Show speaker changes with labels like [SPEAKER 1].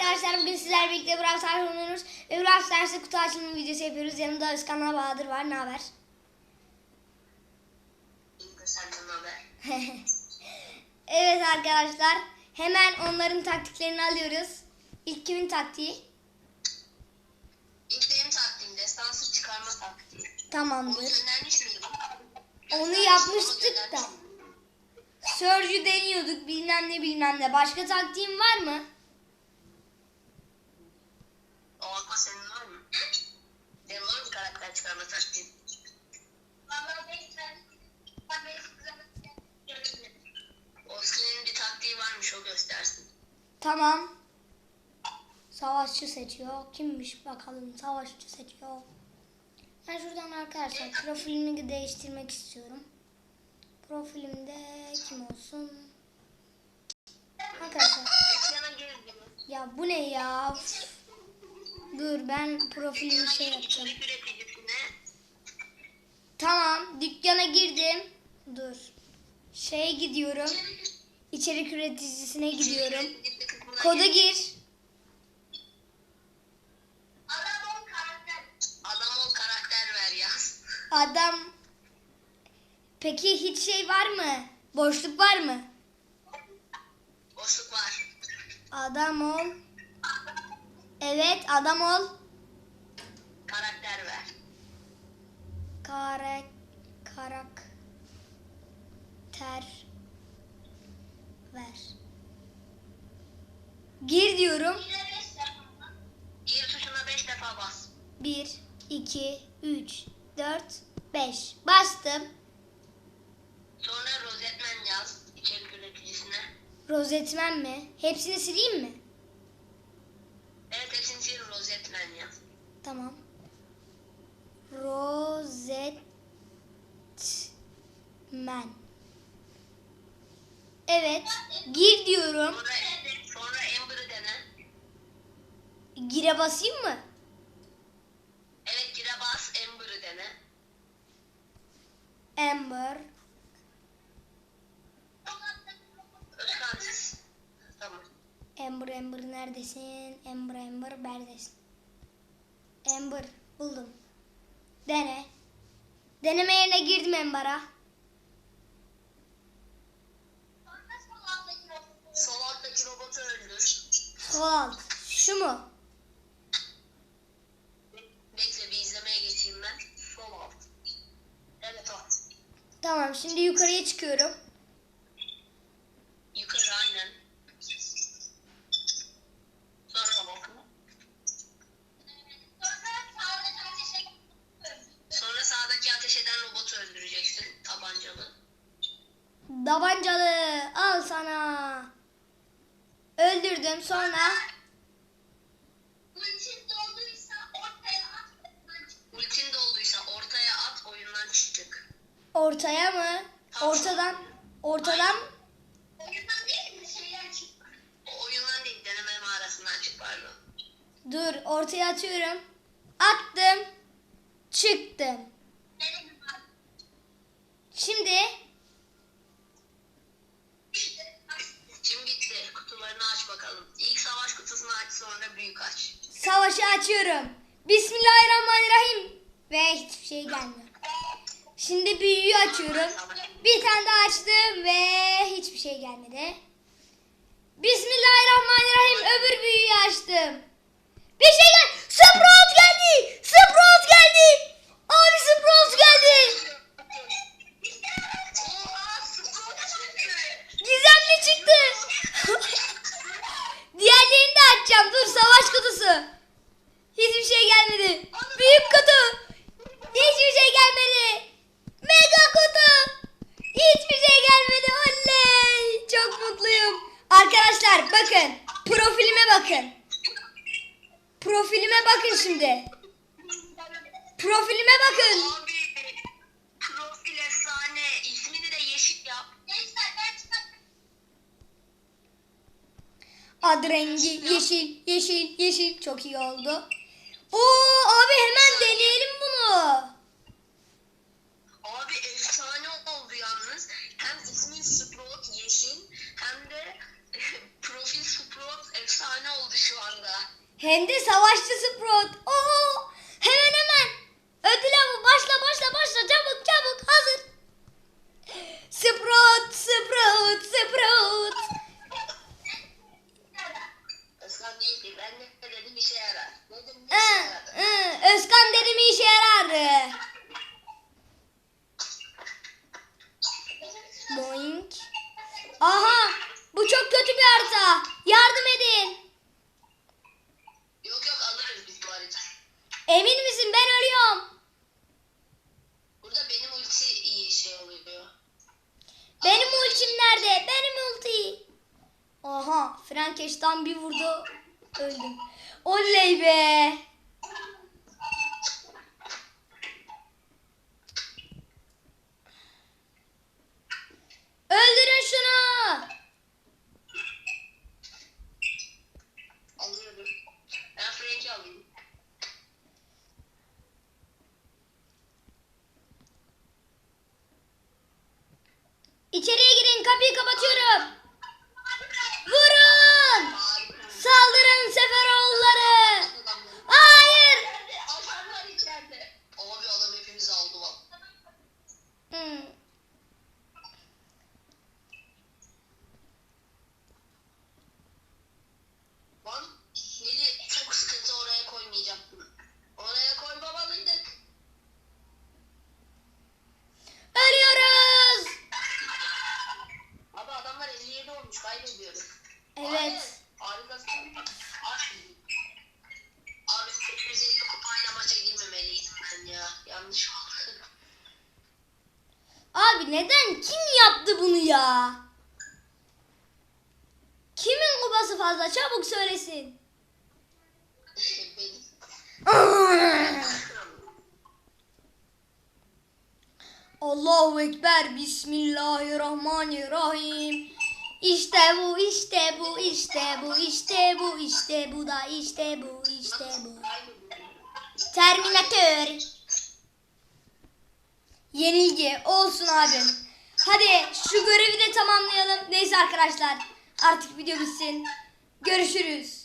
[SPEAKER 1] arkadaşlar bugün sizlerle birlikte Brawl Stars oynuyoruz. Ve Brawl Stars'ta kutu açılımı videosu yapıyoruz. Yanımda Özkan'la Bahadır var. Ne haber? Evet arkadaşlar. Hemen onların taktiklerini alıyoruz. İlk kimin taktiği?
[SPEAKER 2] İlk benim taktiğim destansı çıkarma taktiği. Onu
[SPEAKER 1] Tamamdır.
[SPEAKER 2] göndermiş miydim?
[SPEAKER 1] Onu yapmıştık da. Surge'ü deniyorduk bilmem ne bilmem ne. Başka taktiğin var mı?
[SPEAKER 2] O akma senin var mı? Benim var mı karakter çıkarma taktiği? Oscar'ın bir taktiği varmış o göstersin.
[SPEAKER 1] Tamam. Savaşçı seçiyor. Kimmiş bakalım savaşçı seçiyor. Ben şuradan arkadaşlar profilimi değiştirmek istiyorum. Profilimde kim olsun? Arkadaşlar ya bu ne ya? Üf. Dur ben profilimi şey yapacağım. Tamam dükkana girdim. Dur. Şeye gidiyorum. İçerik üreticisine gidiyorum. Koda
[SPEAKER 2] gir. Adam ol karakter ver yaz.
[SPEAKER 1] Adam Peki hiç şey var mı? Boşluk var mı?
[SPEAKER 2] Boşluk var.
[SPEAKER 1] Adam ol. Evet adam ol.
[SPEAKER 2] Karakter ver.
[SPEAKER 1] Kare karak ter ver. Gir diyorum.
[SPEAKER 2] Gir tuşuna 5 defa bas.
[SPEAKER 1] 1 2 3 4 5 bastım.
[SPEAKER 2] Sonra rozetmen yaz içerik üreticisine.
[SPEAKER 1] Rozetmen mi? Hepsini sileyim mi?
[SPEAKER 2] Evet hepsini sil rozetmen yaz.
[SPEAKER 1] Tamam. Rozetmen. Evet. Gir diyorum.
[SPEAKER 2] Sonra, Amber'ı dene.
[SPEAKER 1] Gire basayım mı?
[SPEAKER 2] Evet gire bas Amber'ı dene.
[SPEAKER 1] Amber.
[SPEAKER 2] Tamam.
[SPEAKER 1] Amber Amber neredesin? Amber Amber neredesin? Amber buldum. Dene. Deneme yerine girdim Amber'a.
[SPEAKER 2] Sol alttaki robotu öldür.
[SPEAKER 1] Sol alt. Şu mu?
[SPEAKER 2] Bekle bir izlemeye geçeyim ben. Sol alt. Evet o.
[SPEAKER 1] Tamam şimdi yukarıya çıkıyorum. Davancalı al sana. Öldürdüm sonra
[SPEAKER 2] Ultin dolduysa ortaya at oyundan çık.
[SPEAKER 1] ortaya mı? Ortadan ortadan
[SPEAKER 2] O oyundan değil deneme mağarasından çık pardon.
[SPEAKER 1] dur ortaya atıyorum. Attım. Çıktım. Şimdi
[SPEAKER 2] Şimdi
[SPEAKER 1] savaşı açıyorum. Bismillahirrahmanirrahim. Ve hiçbir şey gelmiyor. Şimdi büyüyü açıyorum. Bir tane daha açtım ve hiçbir şey gelmedi. Bismillahirrahmanirrahim. Öbür büyüyü açtım. Bir şey gel. Sprout geldi. Sprout geldi. Abi Sprout geldi. Gizemli çıktı. Diğerlerini de açacağım. Dur savaş kutusu. Hiçbir şey gelmedi. Büyük kutu. Hiçbir şey gelmedi. Mega kutu. Hiçbir şey gelmedi. Oley. Çok mutluyum. Arkadaşlar bakın. Profilime bakın. Profilime bakın şimdi. Profilime bakın.
[SPEAKER 2] Abi profil efsane. İsmini de yeşil yap.
[SPEAKER 1] Ad rengi yeşil, yeşil, yeşil. Çok iyi oldu. Oo abi hemen deneyelim bunu.
[SPEAKER 2] Abi efsane oldu yalnız. Hem ismi Sprout yeşil hem de profil ulti Sprout efsane oldu şu anda.
[SPEAKER 1] Hem de savaşçı Sprout. Oo! Hemen hemen. Ödül avı başla başla başla çabuk çabuk hazır. Sprout Sprout Sprout.
[SPEAKER 2] Özkan değil ki ben ne dedim işe yarar. Ne dedim işe yaradı.
[SPEAKER 1] hı. Özkan dedi mi işe yarar. Boink. Aha bu çok kötü bir harita. Yardım edin. Frankenstein bir vurdu. Öldüm. Oley be. Öldürün şunu.
[SPEAKER 2] Alıyorum. Ben Frank'i alayım.
[SPEAKER 1] İçeriye girin kapıyı kapatıyorum. Neden? Kim yaptı bunu ya? Kimin kupası fazla? Çabuk söylesin. Allahu Ekber. Bismillahirrahmanirrahim. İşte bu, işte bu, işte bu, işte bu, işte bu da, işte bu, işte bu. Terminatör. Yenilgi. Olsun abim. Hadi şu görevi de tamamlayalım. Neyse arkadaşlar. Artık video bitsin. Görüşürüz.